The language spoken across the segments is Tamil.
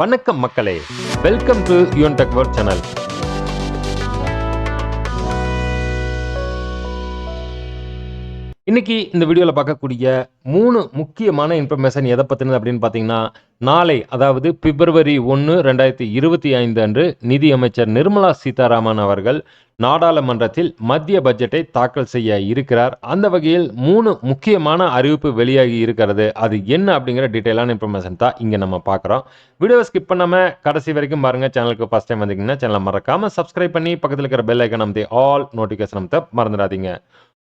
வணக்கம் மக்களே. வெல்கம் டு யூன் டக்வர் சேனல் இன்னைக்கு இந்த வீடியோவில் பார்க்கக்கூடிய மூணு முக்கியமான இன்ஃபர்மேஷன் எதை பற்றினது அப்படின்னு பார்த்தீங்கன்னா நாளை அதாவது பிப்ரவரி ஒன்று ரெண்டாயிரத்தி இருபத்தி ஐந்து அன்று நிதியமைச்சர் நிர்மலா சீதாராமன் அவர்கள் நாடாளுமன்றத்தில் மத்திய பட்ஜெட்டை தாக்கல் செய்ய இருக்கிறார். அந்த வகையில் மூணு முக்கியமான அறிவிப்பு வெளியாகி இருக்கிறது. அது என்ன அப்படிங்கிற டீட்டெயிலான இன்ஃபர்மேஷன் தான் இங்கே நம்ம பார்க்குறோம். வீடியோவை ஸ்கிப் பண்ணாமல் கடைசி வரைக்கும் பாருங்கள் சேனலுக்கு ஃபஸ்ட் டைம் வந்தீங்கன்னா சேனலை மறக்காமல் சப்ஸ்கிரைப் பண்ணி பக்கத்தில் இருக்கிற பெல் ஐக்கன் அமைதி ஆல் நோட்டிஃபிகேஷன் அமைத்த மறந்துடாதீங்க.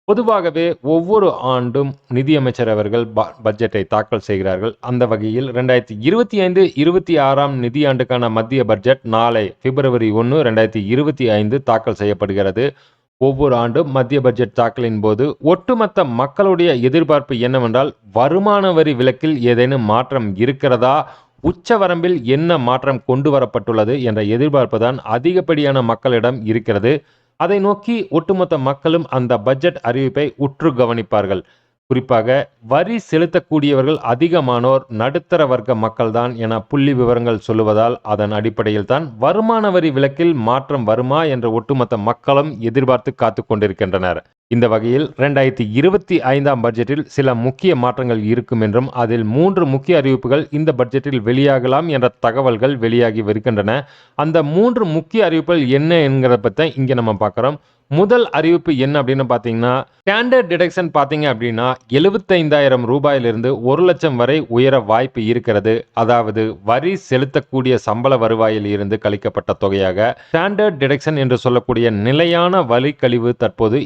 பொதுவாகவே ஒவ்வொரு ஆண்டும் நிதியமைச்சர் அவர்கள் ப- பட்ஜெட்டை தாக்கல் செய்கிறார்கள். அந்த வகையில் ரெண்டாயிரத்தி இருபத்தி ஐந்து இருபத்தி ஆறாம் நிதியாண்டுக்கான மத்திய பட்ஜெட் நாளை பிப்ரவரி ஒன்று ரெண்டாயிரத்தி இருபத்தி ஐந்து தாக்கல் செய்யப்படுகிறது. ஒவ்வொரு ஆண்டும் மத்திய பட்ஜெட் தாக்கலின் போது ஒட்டுமொத்த மக்களுடைய எதிர்பார்ப்பு என்னவென்றால் வருமான வரி விலக்கில் ஏதேனும் மாற்றம் இருக்கிறதா? உச்சவரம்பில் என்ன மாற்றம் கொண்டு வரப்பட்டுள்ளது? என்ற எதிர்பார்ப்பு தான் அதிகப்படியான மக்களிடம் இருக்கிறது. அதை நோக்கி ஒட்டுமொத்த மக்களும் அந்த பட்ஜெட் அறிவிப்பை உற்று கவனிப்பார்கள். குறிப்பாக வரி செலுத்தக்கூடியவர்கள் அதிகமானோர் நடுத்தர வர்க்க மக்கள்தான் என புள்ளி விவரங்கள் சொல்லுவதால் அதன் அடிப்படையில் தான் வருமான வரி விலக்கில் மாற்றம் வருமா என்ற ஒட்டுமொத்த மக்களும் எதிர்பார்த்து காத்து கொண்டிருக்கின்றனர். இந்த வகையில் ரெண்டாயிரத்தி இருபத்தி ஐந்தாம் பட்ஜெட்டில் சில முக்கிய மாற்றங்கள் இருக்கும் என்றும் அதில் மூன்று முக்கிய அறிவிப்புகள் இந்த பட்ஜெட்டில் வெளியாகலாம் என்ற தகவல்கள் வெளியாகி வருகின்றன. அந்த மூன்று முக்கிய அறிவிப்புகள் என்ன என்கிறத பற்றி இங்கே நம்ம பார்க்குறோம். முதல் அறிவிப்பு என்ன அப்படின்னு பார்த்தீங்கன்னா ஸ்டாண்டர்ட் டிடக்ஷன் பார்த்தீங்க அப்படின்னா எழுபத்தைந்தாயிரம் ரூபாயிலிருந்து ஒரு லட்சம் வரை உயர வாய்ப்பு இருக்கிறது. அதாவது வரி செலுத்தக்கூடிய சம்பள வருவாயில் இருந்து கழிக்கப்பட்ட தொகையாக ஸ்டாண்டர்ட் டிடக்ஷன் என்று சொல்லக்கூடிய நிலையான வரி கழிவு தற்போது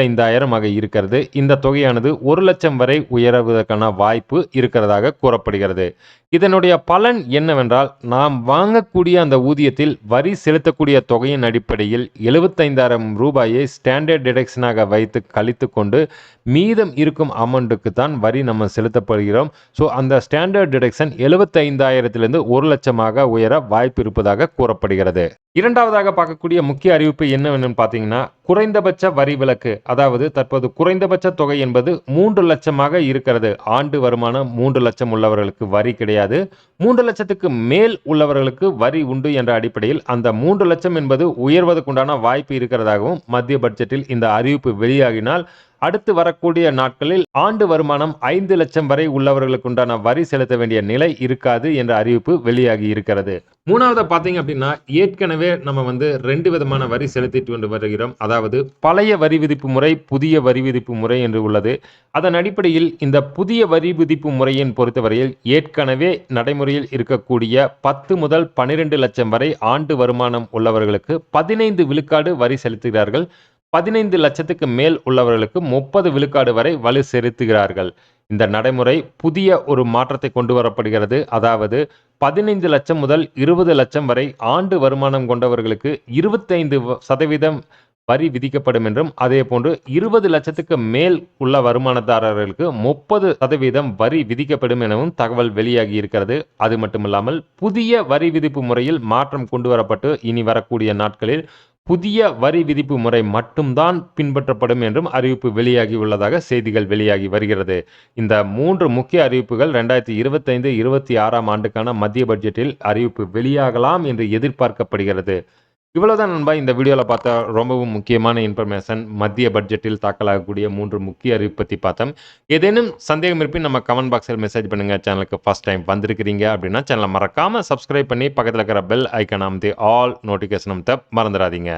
இருபத்தைந்தாயிரம் ஆக இருக்கிறது. இந்த தொகையானது ஒரு லட்சம் வரை உயர்வதற்கான வாய்ப்பு இருக்கிறதாக கூறப்படுகிறது. இதனுடைய பலன் என்னவென்றால் நாம் வாங்கக்கூடிய அந்த ஊதியத்தில் வரி செலுத்தக்கூடிய தொகையின் அடிப்படையில் எழுபத்தைந்தாயிரம் ரூபாயை ஸ்டாண்டர்ட் டிடக்ஷனாக வைத்து கழித்து கொண்டு மீதம் இருக்கும் அமௌண்ட்டுக்கு தான் வரி நம்ம செலுத்தப்படுகிறோம். ஸோ அந்த ஸ்டாண்டர்ட் டிடக்ஷன் எழுபத்தைந்தாயிரத்திலிருந்து ஒரு லட்சமாக உயர வாய்ப்பு இருப்பதாக கூறப்படுகிறது. இரண்டாவதாக பார்க்கக்கூடிய முக்கிய அறிவிப்பு என்னவென்னு பார்த்தீங்கன்னா குறைந்தபட்ச வரி விலக்கு அதாவது தற்போது குறைந்தபட்ச தொகை என்பது மூன்று லட்சமாக இருக்கிறது. ஆண்டு வருமானம் மூன்று லட்சம் உள்ளவர்களுக்கு வரி கிடையாது. மூன்று லட்சத்துக்கு மேல் உள்ளவர்களுக்கு வரி உண்டு என்ற அடிப்படையில் அந்த மூன்று லட்சம் என்பது உயர்வதற்குண்டான வாய்ப்பு இருக்கிறதாகவும் மத்திய பட்ஜெட்டில் இந்த அறிவிப்பு வெளியாகினால் அடுத்து வரக்கூடிய நாட்களில் ஆண்டு வருமானம் ஐந்து லட்சம் வரை உள்ளவர்களுக்கு உண்டான வரி செலுத்த வேண்டிய நிலை இருக்காது என்ற அறிவிப்பு வெளியாகி இருக்கிறது. மூணாவது பார்த்தீங்க அப்படின்னா ஏற்கனவே நம்ம வந்து ரெண்டு விதமான வரி செலுத்திட்டு கொண்டு வருகிறோம். அதாவது பழைய வரி விதிப்பு முறை புதிய வரி விதிப்பு முறை என்று உள்ளது. அதன் அடிப்படையில் இந்த புதிய வரி விதிப்பு முறையின் பொறுத்தவரையில் ஏற்கனவே நடைமுறையில் இருக்கக்கூடிய பத்து முதல் பன்னிரெண்டு லட்சம் வரை ஆண்டு வருமானம் உள்ளவர்களுக்கு பதினைந்து விழுக்காடு வரி செலுத்துகிறார்கள். பதினைந்து லட்சத்துக்கு மேல் உள்ளவர்களுக்கு முப்பது விழுக்காடு வரை வலு செலுத்துகிறார்கள். இந்த நடைமுறை புதிய ஒரு மாற்றத்தை கொண்டு வரப்படுகிறது. அதாவது பதினைந்து லட்சம் முதல் இருபது லட்சம் வரை ஆண்டு வருமானம் கொண்டவர்களுக்கு இருபத்தைந்து சதவீதம் வரி விதிக்கப்படும் என்றும் அதே போன்று இருபது லட்சத்துக்கு மேல் உள்ள வருமானதாரர்களுக்கு முப்பது சதவீதம் வரி விதிக்கப்படும் எனவும் தகவல் வெளியாகி இருக்கிறது. அது மட்டுமில்லாமல் புதிய வரி விதிப்பு முறையில் மாற்றம் கொண்டு வரப்பட்டு இனி வரக்கூடிய நாட்களில் புதிய வரி விதிப்பு முறை மட்டும்தான் பின்பற்றப்படும் என்றும் அறிவிப்பு வெளியாகி உள்ளதாக செய்திகள் வெளியாகி வருகிறது. இந்த மூன்று முக்கிய அறிவிப்புகள் ரெண்டாயிரத்தி இருபத்தைந்து இருபத்தி ஆறாம் ஆண்டுக்கான மத்திய பட்ஜெட்டில் அறிவிப்பு வெளியாகலாம் என்று எதிர்பார்க்கப்படுகிறது. இவ்வளவுதான் நண்பா இந்த வீடியோவில் பார்த்தா ரொம்பவும் முக்கியமான இன்ஃபர்மேஷன் மத்திய பட்ஜெட்டில் தாக்கலாகக்கூடிய மூன்று முக்கிய அறிவிப்பு பற்றி பார்த்தோம். ஏதேனும் சந்தேகம் இருப்பின் நம்ம கமெண்ட் பாக்ஸில் மெசேஜ் பண்ணுங்க. சேனலுக்கு ஃபர்ஸ்ட் டைம் வந்திருக்கிறீங்க அப்படின்னா சேனலை மறக்காமல் சப்ஸ்கிரைப் பண்ணி பக்கத்தில் இருக்கிற பெல் ஐக்கன் அமைத்து ஆல் நோட்டிஃபிகேஷன் அமைத்த மறந்துடாதீங்க.